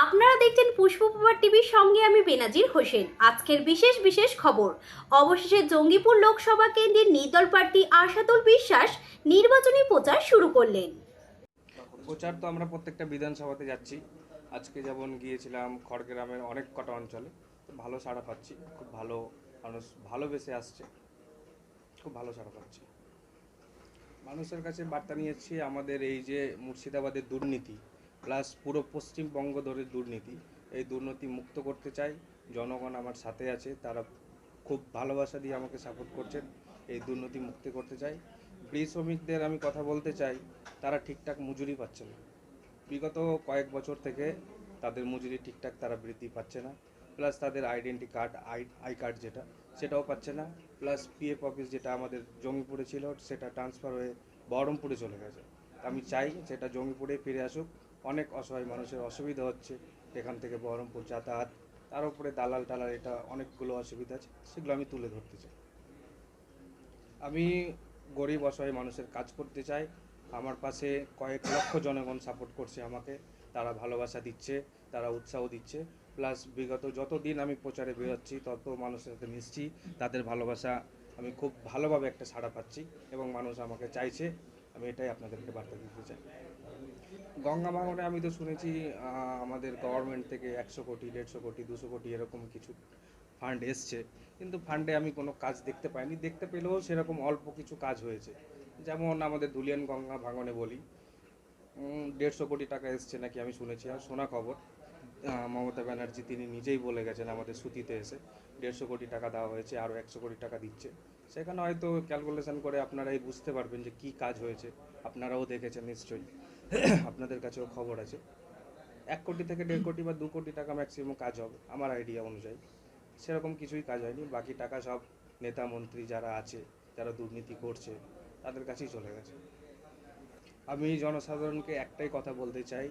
আপনারা দেখছেন পুষ্পপ্রভা টিভির সঙ্গে আমি বেনাজির হোসেন। আজকের বিশেষ বিশেষ খবর। অবশেষে জঙ্গিপুর লোকসভা কেন্দ্রের নির্দল প্রার্থী আশাতুল বিশ্বাস নির্বাচনী প্রচার শুরু করলেন। প্রচার তো আমরা প্রত্যেকটা বিধানসভাতে যাচ্ছি। আজকে যেমন গিয়েছিলাম খড়গ্রামের অনেক কটা অঞ্চলে। ভালো সাড়া পাচ্ছি। খুব ভালো মানুষ ভালোবেসে আসছে। খুব ভালো সাড়া পাচ্ছি। মানুষের কাছে বার্তা নিয়েছি আমাদের এই যে মুর্শিদাবাদের দুর্নীতি প্লাস পুরো পশ্চিমবঙ্গ ধরে দুর্নীতি। এই দুর্নীতি মুক্ত করতে চাই। জনগণ আমার সাথে আছে, তারা খুব ভালোবাসা দিয়ে আমাকে সাপোর্ট করছেন। এই দুর্নীতি মুক্তি করতে চাই। ব্রিজ শ্রমিকদের আমি কথা বলতে চাই, তারা ঠিকঠাক মজুরি পাচ্ছে না। বিগত কয়েক বছর থেকে তাদের মজুরি ঠিকঠাক তারা বৃদ্ধি পাচ্ছে না। প্লাস তাদের identity card, I I card যেটা, সেটাও পাচ্ছে না। প্লাস পিএফ অফিস যেটা আমাদের জঙ্গিপুরে ছিল, সেটা ট্রান্সফার হয়ে বহরমপুরে চলে গেছে। আমি চাই সেটা জঙ্গিপুরে ফিরে আসুক। অনেক অসহায় মানুষের অসুবিধা হচ্ছে এখান থেকে বহরমপুর যাতায়াত। তার উপরে দালাল টালাল এটা অনেকগুলো অসুবিধা আছে, সেগুলো আমি তুলে ধরতে চাই। আমি গরিব অসহায় মানুষের কাজ করতে চাই। আমার পাশে কয়েক লক্ষ জনগণ সাপোর্ট করছে আমাকে। তারা ভালোবাসা দিচ্ছে, তারা উৎসাহ দিচ্ছে। প্লাস বিগত যত দিন আমি প্রচারে বেরোচ্ছি, তত মানুষের সাথে মিশছি। তাদের ভালোবাসা আমি খুব ভালোভাবে একটা সাড়া পাচ্ছি এবং মানুষ আমাকে চাইছে। আমি এটাই আপনাদেরকে বার্তা দিতে চাই। গঙ্গা ভাঙনে আমি তো শুনেছি আমাদের গভর্নমেন্ট থেকে একশো কোটি, দেড়শো কোটি, দুশো কোটি এরকম কিছু ফান্ড এসছে। কিন্তু ফান্ডে আমি কোনো কাজ দেখতে পাইনি। দেখতে পেলেও সেরকম অল্প কিছু কাজ হয়েছে। যেমন আমাদের ধুলিয়ান গঙ্গা ভাঙনে বলি দেড়শো কোটি টাকা এসছে নাকি আমি শুনেছি। আর শোনা খবর মমতা ব্যানার্জি তিনি নিজেই বলে গেছেন আমাদের সুতিতে এসে, দেড়শো কোটি টাকা দেওয়া হয়েছে, আরও একশো কোটি টাকা দিচ্ছে। সেখানে হয়তো ক্যালকুলেশন করে আপনারাই বুঝতে পারবেন যে কি কাজ হয়েছে। আপনারাও দেখেছেন নিশ্চয়ই। আপনাদের কাছেও খবর আছে। এক কোটি থেকে দেড় কোটি বা দু কোটি টাকা ম্যাক্সিমাম কাজ হবে, আমার আইডিয়া অনুযায়ী। সেরকম কিছুই কাজ হয়নি, বাকি টাকা সব নেতা মন্ত্রী যারা আছে, যারা দুর্নীতি করছে, তাদের কাছেই চলে গেছে। আমি জনসাধারণকে একটাই কথা বলতে চাই,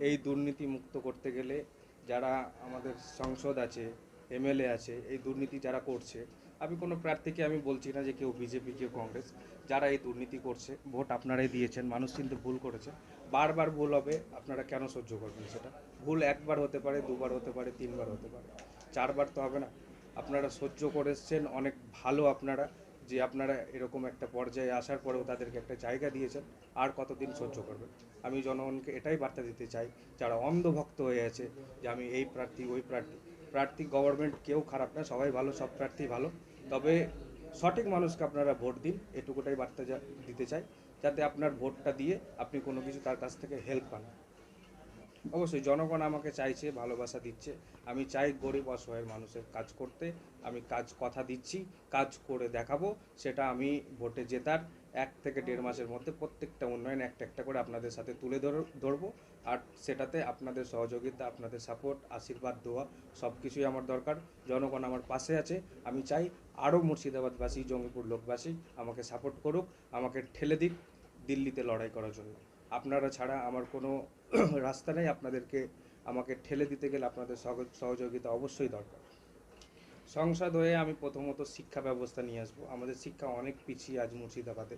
এই দুর্নীতি মুক্ত করতে গেলে যারা আমাদের সংসদ আছে, এমএলএ আছে, এই দুর্নীতি যারা করছে আমি কোনো প্রার্থীকে আমি বলছি না যে কেউ বিজেপি, কেউ কংগ্রেস, যারা এই দুর্নীতি করছে, ভোট আপনারাই দিয়েছেন, মানুষ কিন্তু ভুল করেছে। বারবার ভুল হবে, আপনারা কেন সহ্য করবেন সেটা? ভুল একবার হতে পারে, দুবার হতে পারে, তিনবার হতে পারে, চারবার তো হবে না। আপনারা সহ্য করে এসছেন, অনেক ভালো আপনারা, যে আপনারা এরকম একটা পর্যায়ে আসার পরেও তাদেরকে একটা জায়গা দিয়েছেন, আর কতদিন সহ্য করবেন? আমি জনগণকে এটাই বার্তা দিতে চাই, যারা অন্ধভক্ত হয়ে আছে, যে আমি এই প্রার্থী, ওই প্রার্থী। প্রার্থী গভর্নমেন্ট কেউ খারাপ না, সবাই ভালো, সব প্রার্থী ভালো। তবে সঠিক মানুষকে আপনারা ভোট দিন, এটুকুটাই বার্তা দিতে চাই, যাতে আপনার ভোটটা দিয়ে আপনি কোনো কিছু তার কাছ থেকে হেল্প পান। অবশ্যই জনগণ আমাকে চাইছে, ভালোবাসা দিচ্ছে। আমি চাই গরিব অসহায়ের মানুষের কাজ করতে, আমি কাজ কথা দিচ্ছি, কাজ করে দেখাবো, সেটা আমি ভোটে জেতার এক থেকে দেড় মাসের মধ্যে প্রত্যেকটা উন্নয়ন একটা একটা করে আপনাদের সাথে তুলে ধর- ধরবো। আর সেটাতে আপনাদের সহযোগিতা, আপনাদের সাপোর্ট আশীর্বাদ দেওয়া সব কিছুই আমার দরকার। জনগণ আমার পাশে আছে। আমি চাই আরও মুর্শিদাবাদবাসী, জঙ্গিপুর লোকবাসী আমাকে সাপোর্ট করুক, আমাকে ঠেলে দিক দিল্লিতে লড়াই করার জন্য। আপনারা ছাড়া আমার কোনো রাস্তা নেই। আপনাদেরকে, আমাকে ঠেলে দিতে গেলে আপনাদের সহযোগিতা অবশ্যই দরকার। সংসদ হয়ে আমি প্রথমত শিক্ষা ব্যবস্থা নিয়ে আসব। আমাদের শিক্ষা অনেক পিছিয়ে আজ মুর্শিদাবাদে।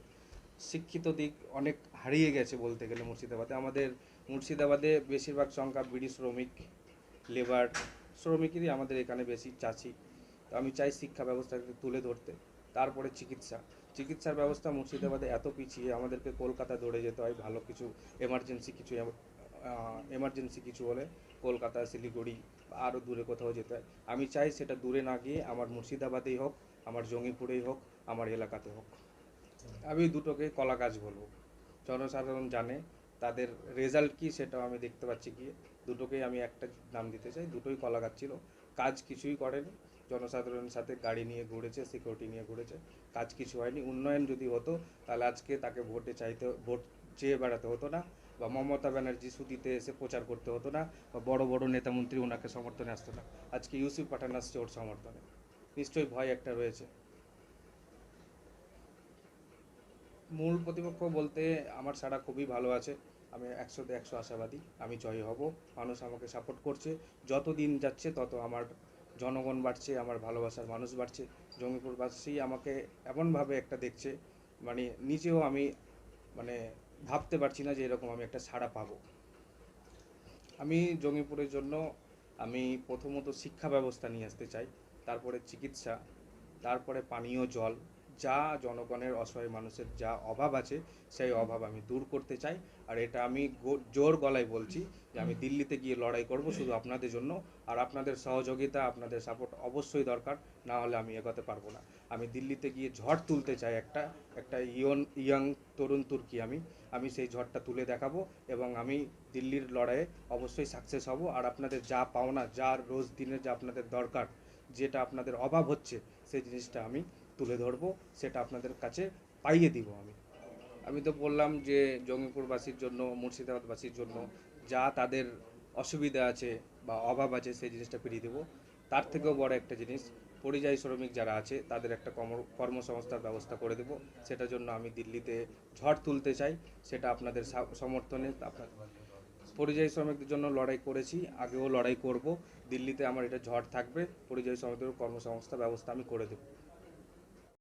শিক্ষিত দিক অনেক হারিয়ে গেছে বলতে গেলে মুর্শিদাবাদে। আমাদের মুর্শিদাবাদে বেশিরভাগ সংখ্যা বিড়ি শ্রমিক, লেবার শ্রমিকেরই আমাদের এখানে বেশি চাষি। তো আমি চাই শিক্ষা ব্যবস্থাকে তুলে ধরতে। তারপরে চিকিৎসা। চিকিৎসার ব্যবস্থা মুর্শিদাবাদে এত পিছিয়ে, আমাদেরকে কলকাতা দৌড়ে যেতে হয়। ভালো কিছু এমার্জেন্সি কিছু এমার্জেন্সি কিছু হলে কলকাতা, শিলিগুড়ি আরও দূরে কোথাও যেতে হয়। আমি চাই সেটা দূরে না গিয়ে আমার মুর্শিদাবাদেই হোক, আমার জঙ্গিপুরেই হোক, আমার এলাকাতে হোক। আমি দুটোকে কলা গাছ বলব। জনসাধারণ জানে তাদের রেজাল্ট কি সেটাও আমি দেখতে পাচ্ছি গিয়ে। দুটোকেই আমি একটা নাম দিতে চাই, দুটোই কলা ছিল। কাজ কিছুই করেনি। জনসাধারণের সাথে গাড়ি নিয়ে ঘুরেছে সিকিউরিটি নিয়ে ঘুরেছে। কাজ কিছু হয়নি। উন্নয়ন যদি হতো, তাহলে আজকে তাকে ভোটে চাইতে ভোট চেয়ে বেড়াতে হতো না। বা মমতা ব্যানার্জি সুদিতে এসে প্রচার করতে হতো না। বা বড় বড় নেতা মন্ত্রী ওনাকে সমর্থনে আসতো না। আজকে ইউসুফ পাঠান আসছে ওর সমর্থনে। নিশ্চয়ই ভয় একটা রয়েছে। মূল প্রতিপক্ষ বলতে আমার সারা খুবই ভালো আছে। আমি একশোতে একশো আশাবাদী। আমি জয় হব। মানুষ আমাকে সাপোর্ট করছে। যত দিন যাচ্ছে তত আমার জনগণ বাড়ছে, আমার ভালোবাসার মানুষ বাড়ছে। জঙ্গিপুরবাসী আমাকে এমনভাবে একটা দেখছে মানে নিজেও আমি মানে ভাবতে পারছি না যে এরকম আমি একটা সাড়া পাবো। আমি জঙ্গিপুরের জন্য আমি প্রথমত শিক্ষা ব্যবস্থা নিয়ে আসতে চাই। তারপরে চিকিৎসা, তারপরে পানীয় জল যা জনগণের অসহায় মানুষের যা অভাব আছে সেই অভাব আমি দূর করতে চাই। আর এটা আমি জোর গলায় বলছি যে আমি দিল্লিতে গিয়ে লড়াই করব শুধু আপনাদের জন্য। আর আপনাদের সহযোগিতা আপনাদের সাপোর্ট অবশ্যই দরকার না হলে আমি এগোতে পারব না। আমি দিল্লিতে গিয়ে ঝড় তুলতে চাই একটা একটা ইয়ন ইয়াং তরুণ তুর্কি আমি। আমি সেই ঝড়টা তুলে দেখাবো এবং আমি দিল্লির লড়াইয়ে অবশ্যই সাকসেস হব। আর আপনাদের যা পাওনা যা রোজ দিনের যা আপনাদের দরকার যেটা আপনাদের অভাব হচ্ছে সেই জিনিসটা আমি তুলে ধরবো, সেটা আপনাদের কাছে পাইয়ে দিব আমি। আমি তো বললাম যে জঙ্গিপুরবাসীর জন্য, মুর্শিদাবাদবাসীর জন্য যা তাদের অসুবিধা আছে বা অভাব আছে, সেই জিনিসটা ফিরিয়ে দেবো। তার থেকেও বড় একটা জিনিস, পরিযায়ী শ্রমিক যারা আছে, তাদের একটা কর্ম কর্মসংস্থার ব্যবস্থা করে দেবো। সেটার জন্য আমি দিল্লিতে ঝড় তুলতে চাই, সেটা আপনাদের সমর্থনে আপনার পরিযায়ী শ্রমিকদের জন্য লড়াই করেছি, আগেও লড়াই করব। দিল্লিতে আমার এটা ঝড় থাকবে, পরিযায়ী শ্রমিকদের কর্মসংস্থা ব্যবস্থা আমি করে দেবো।